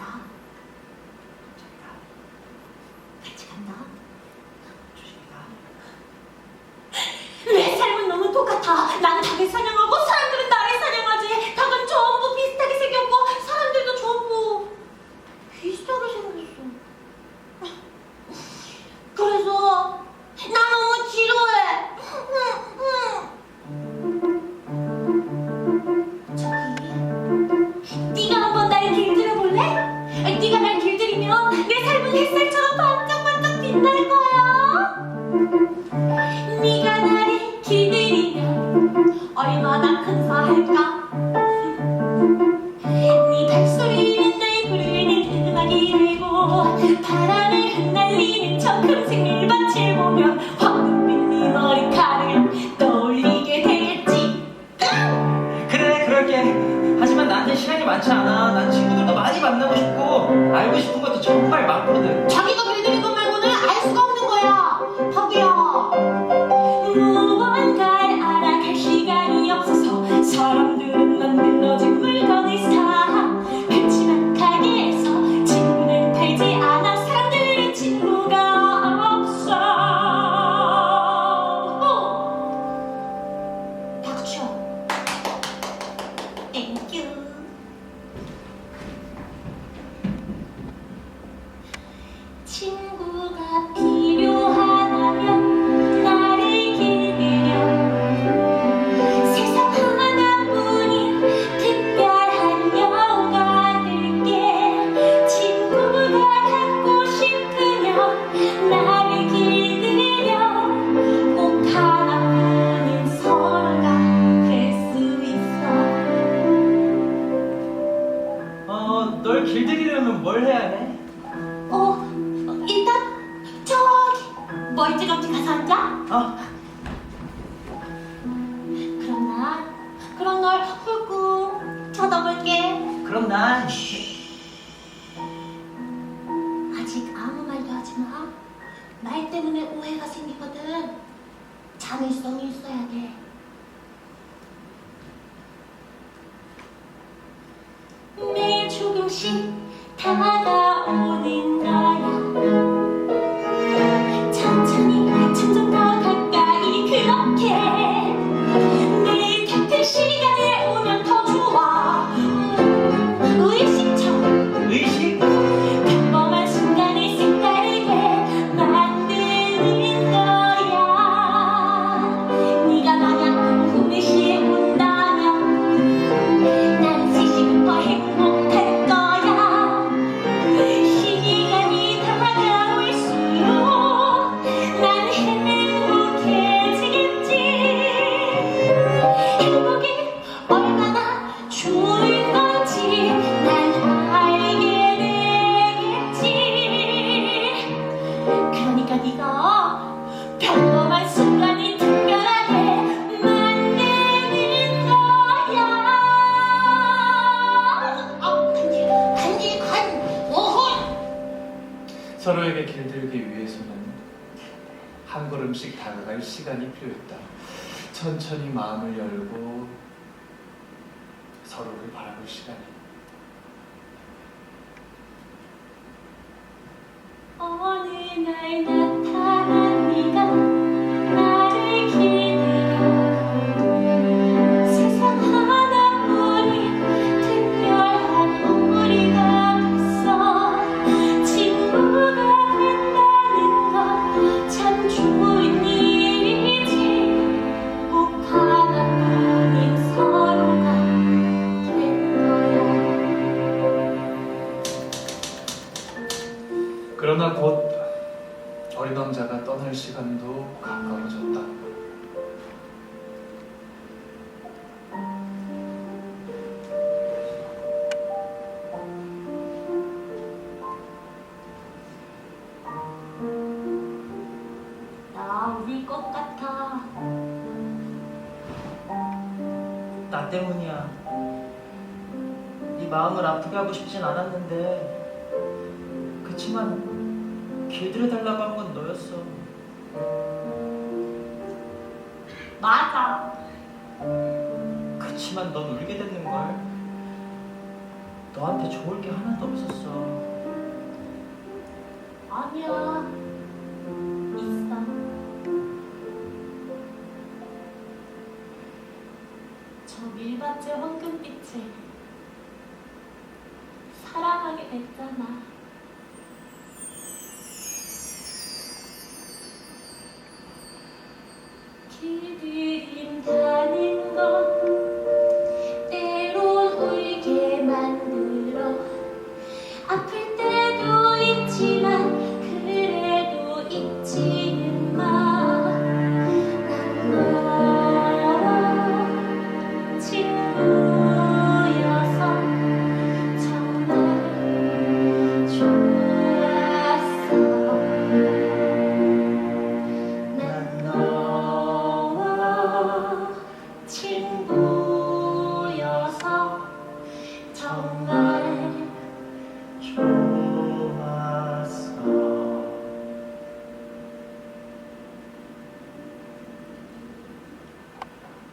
간다. 같이 간다. 조심히 가. 내 삶은 너무 똑같아. 난 닭을 사냥하 네 발소리는 날 부르는 음악이 되고 바람에 흩날리는 저 금색 밀밭을 보면 황금빛 네 머리카락을 떠올리게 되겠지. 그래 그럴게. 하지만 나한테 시간이 많지 않아. 난 친구들도 많이 만나고 싶고 알고 싶은 것도 정말 많거든. 자기가 어, 그럼 난 그런 널 훌꾹 쳐다볼게. 그럼 난 아직 아무 말도 하지 마. 말 때문에 오해가 생기거든. 자밀성이 있어야 돼. 매일 조금씩 다가오는 너 서로에게 길들이기 위해서는 한 걸음씩 다가갈 시간이 필요했다. 천천히 마음을 열고 서로를 바라볼 시간이. 어느 날 그러나 곧 어린 왕자가 떠날 시간도 가까워졌다. 나 울 것 같아. 나 때문이야. 네 마음을 아프게 하고 싶진 않았는데 그치만 길들여달라고 한 건 너였어. 맞아. 그치만 넌 울게 됐는걸. 너한테 좋을 게 하나도 없었어. 아니야. 있어. 저 밀밭의 황금빛을 사랑하게 됐잖아. you. so much.